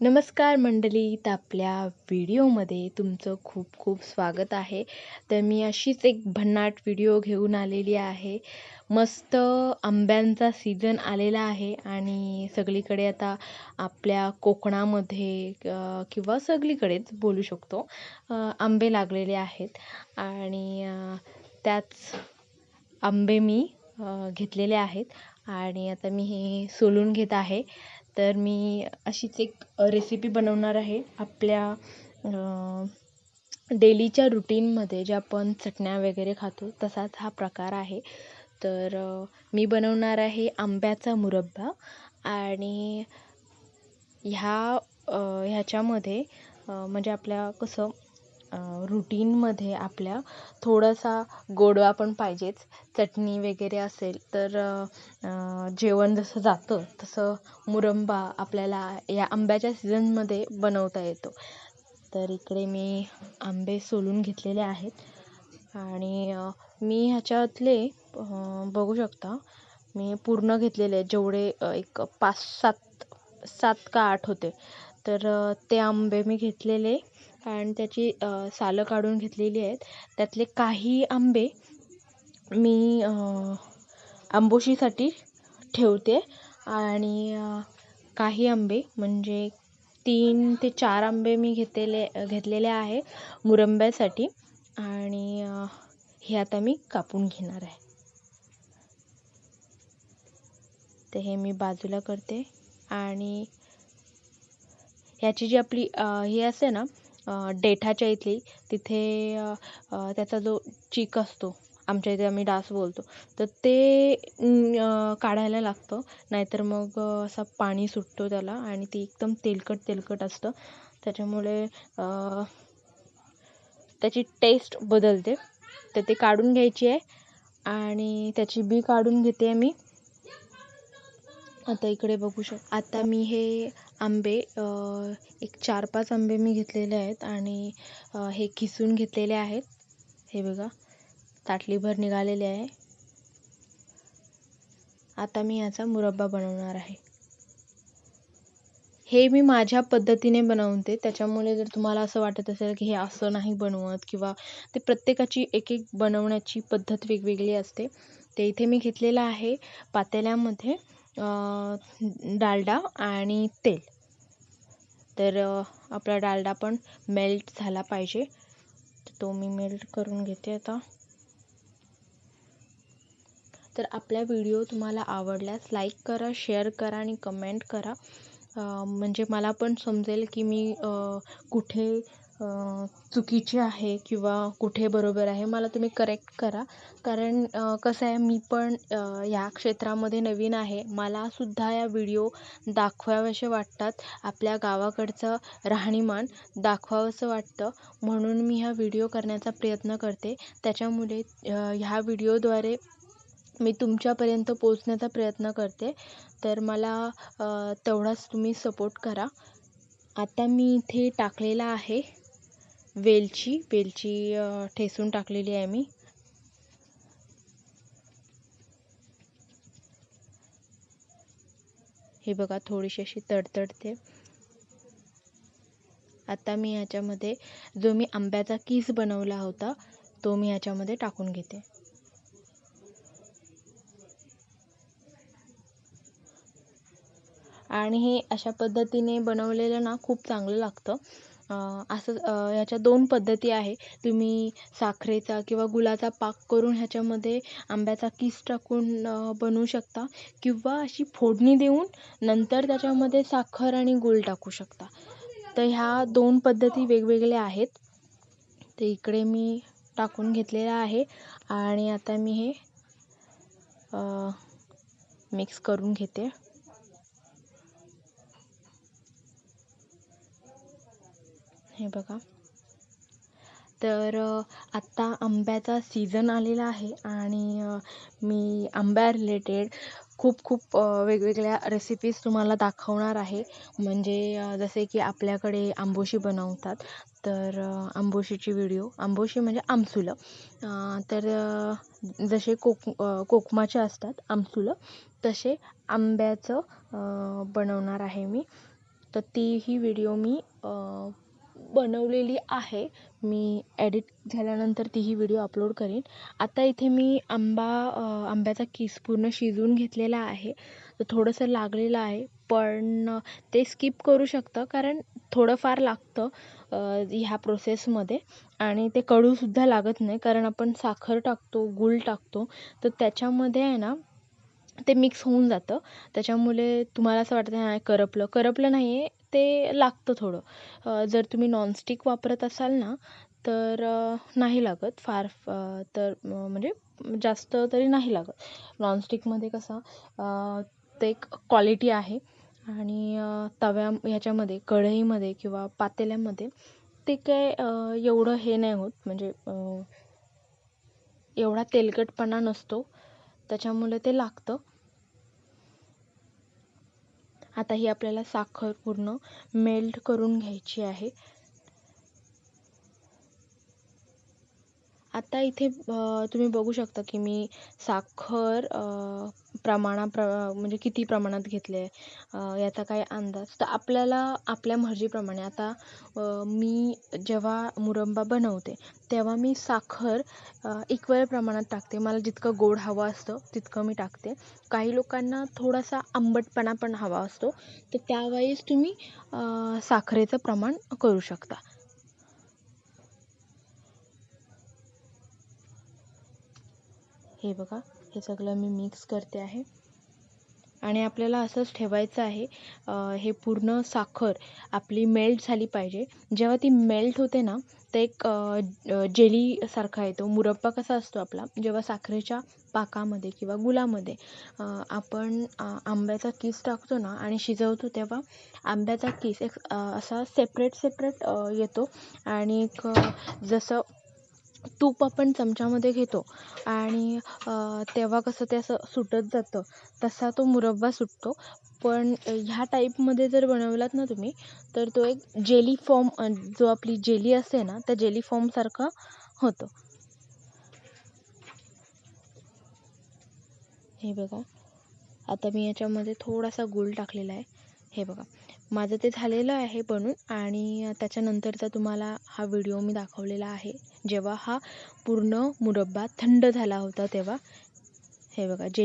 नमस्कार मंडळी तर आपल्या व्हिडिओमध्ये तुमचं खूप खूप स्वागत आहे. तर मी अशीच एक भन्नाट व्हिडिओ घेऊन आलेली आहे. मस्त आंब्यांचा सीझन आलेला आहे आणि सगळीकडे आता आपल्या कोकणामध्ये किंवा सगळीकडेच बोलू शकतो आंबे लागलेले आहेत. आणि त्याच आंबे मी घेतलेले आहेत. आणि आता मी हे सोलून घेत आहे. तर मी अशीच एक रेसिपी बनवणार आहे. आपल्या डेलीच्या रुटीनमध्ये जे आपण चटण्या वगैरे खातो तसाच हा प्रकार आहे. तर मी बनवणार आहे आंब्याचा मुरब्बा आणि ह्या ह्याच्यामध्ये म्हणजे आपल्या कसं रुटीनमध्ये आपल्या थोडासा गोडवा पण पाहिजेच. चटणी वगैरे असेल तर जेवण जसं जातं तसं मुरंबा आपल्याला या आंब्याच्या सीझनमध्ये बनवता येतो. तर इकडे मी आंबे सोलून घेतलेले आहेत. आणि मी ह्याच्यातले बघू शकता मी पूर्ण घेतलेले आहेत. जेवढे एक पाच सात सात का आठ होते. तर ते आंबे मी घेतलेले आणि त्याची सालं काढून घेतलेली आहेत. त्यातले काही आंबे मी आंबोशीसाठी ठेवते. आणि काही आंबे म्हणजे तीन ते चार आंबे मी घेतलेले घेतलेले आहे मुरंब्यासाठी. आणि हे आता मी कापून घेणार आहे. ते हे मी बाजूला करते. आणि ह्याची जी आपली हे असते ना देठाच्या इथली. तिथे त्याचा जो चीक असतो आमच्या इथे आम्ही डास बोलतो. तर ते काढायला लागतं. नाहीतर मग असा पाणी सुटतो त्याला आणि ते एकदम तेलकट तेलकट असतं. त्याच्यामुळे त्याची टेस्ट बदलते. तर ते काढून घ्यायची आहे आणि त्याची बी काढून घेते मी आता इकडे बघू शक आता मी हे आंबे एक चार पाच आंबे मी घेतलेले आहेत आणि हे किसून घेतलेले आहेत. हे बघा ताटलीभर निघालेले आहे. आता मी याचा मुरब्बा बनवणार आहे. हे मी माझ्या पद्धतीने बनवते. त्याच्यामुळे जर तुम्हाला असं वाटत असेल की हे असं नाही बनवत किंवा ते प्रत्येकाची एक एक बनवण्याची पद्धत वेगवेगळी असते ते इथे मी घेतलेलं आहे पातेल्यामध्ये. डालडा आणि तेल. तर आपला डालडा पण मेल्ट झाला पाहिजे. तर तो मी मेल्ट करून घेते आता. तर आपल्या व्हिडिओ तुम्हाला आवडल्यास लाईक करा शेअर करा आणि कमेंट करा. म्हणजे मला पण समजेल की मी कुठे चुकीची आहे किंवा कुठे बरोबर आहे मला तुम्ही करेक्ट करा. कारण कसं आहे मी पण ह्या या क्षेत्रामध्ये नवीन आहे. मलासुद्धा या व्हिडिओ दाखवावेसे वाटतात. आपल्या गावाकडचं राहणीमान दाखवावंसं वाटतं. म्हणून मी हा व्हिडिओ करण्याचा प्रयत्न करते. त्याच्यामुळे ह्या व्हिडिओद्वारे मी तुमच्यापर्यंत पोचण्याचा प्रयत्न करते. तर मला तेवढाच तुम्ही सपोर्ट करा. आता मी इथे टाकलेला आहे. वेलची वेलची ठेसून टाकलेली आहे मी. हे बघा थोडीशी अशी तडतडते. आता मी ह्याच्यामध्ये जो मी आंब्याचा किस बनवला होता तो मी ह्याच्यामध्ये टाकून घेते. आणि हे अशा पद्धतीने बनवलेलं ना खूप चांगलं लागतं. असं ह्याच्या दोन पद्धती आहे. तुम्ही साखरेचा किंवा गुळाचा पाक करून ह्याच्यामध्ये आंब्याचा किस टाकून बनवू शकता किंवा अशी फोडणी देऊन नंतर त्याच्यामध्ये साखर आणि गूळ टाकू शकता. तर ह्या दोन पद्धती वेगवेगळ्या आहेत. ते इकडे मी टाकून घेतलेलं आहे आणि आता मी हे मिक्स करून घेते. हे बघा. तर आत्ता आंब्याचा सीझन आलेला आहे आणि मी आंब्या रिलेटेड खूप खूप वेगवेगळ्या रेसिपीज तुम्हाला दाखवणार आहे. म्हणजे जसे की आपल्याकडे आंबोशी बनवतात तर आंबोशीची व्हिडिओ आंबोशी म्हणजे आमसुलं. तर जसे कोक कोकमाचे असतात आमसुलं तसे आंब्याचं बनवणार आहे मी. तर तीही व्हिडिओ मी बनवलेली आहे. मी एडिट झाल्यानंतर तीही व्हिडिओ अपलोड करीन. आता इथे मी आंबा आंब्याचा किस पूर्ण शिजवून घेतलेला आहे. तर थोडंसं लागलेलं आहे पण ते स्किप करू शकतं कारण थोडंफार लागतं ह्या प्रोसेसमध्ये आणि ते कडूसुद्धा लागत नाही कारण आपण साखर टाकतो गूळ टाकतो. तर त्याच्यामध्ये आहे ना ते मिक्स होऊन जातं. त्याच्यामुळे तुम्हाला असं वाटतं नाही करपलं. करपलं नाही आहे ते लागतं थोडं. जर तुम्ही नॉनस्टिक वापरत असाल ना तर नाही लागत. फार तर म्हणजे जास्त तरी नाही लागत. नॉनस्टिकमध्ये कसं ते एक क्वालिटी आहे. आणि तव्या ह्याच्यामध्ये कढईमध्ये किंवा पातेल्यामध्ये ते काय एवढं हे नाही होत. म्हणजे एवढा तेलकटपणा नसतो. त्याच्यामुळे ते लागतं. आता ही आपल्याला साखर पूर्ण मेल्ट करून घ्यायची आहे. आता इथे तुम्ही बघू शकता की मी साखर प्रमाणा प्र म्हणजे किती प्रमाणात घेतले आहे याचा काय अंदाज. तर आपल्याला आपल्या मर्जीप्रमाणे आता मी जेव्हा मुरंबा बनवते तेव्हा मी साखर इक्वल प्रमाणात टाकते. मला जितकं गोड हवं असतं तितकं मी टाकते. काही लोकांना थोडासा आंबटपणा पण हवा असतो तर त्यावेळेस तुम्ही साखरेचं प्रमाण करू शकता. हे बघा हे सगळं मी मिक्स करते आहे. आणि आपल्याला असंच ठेवायचं आहे हे पूर्ण साखर आपली मेल्ट झाली पाहिजे. जेव्हा ती मेल्ट होते ना ते एक जेलीसारखा येतो. मुरब्बा कसा असतो आपला? जेव्हा साखरेच्या पाकामध्ये किंवा गुलामध्ये आपण आंब्याचा किस टाकतो ना आणि शिजवतो तेव्हा आंब्याचा किस एक असा सेपरेट सेपरेट येतो. आणि एक जसं तूप आपण चमच्यामध्ये घेतो. आणि तेव्हा कसं ते असं सुटत जातं. तसा तो मुरब्बा सुटतो. पण ह्या टाईपमध्ये जर बनवलात ना तुम्ही तर तो एक जेली फॉर्म जो आपली जेली असते ना त्या जेली फॉर्मसारखं होतं. हे बघा. आता मी याच्यामध्ये थोडासा गूळ टाकलेला आहे. हे बघा. माझं ते झालेलं आहे बनून आणि त्याच्यानंतरचा तुम्हाला हा व्हिडिओ मी दाखवलेला आहे. जेव्हा हा पूर्ण मुरब्बा थंड झाला होता तेव्हा. हे बघा जेली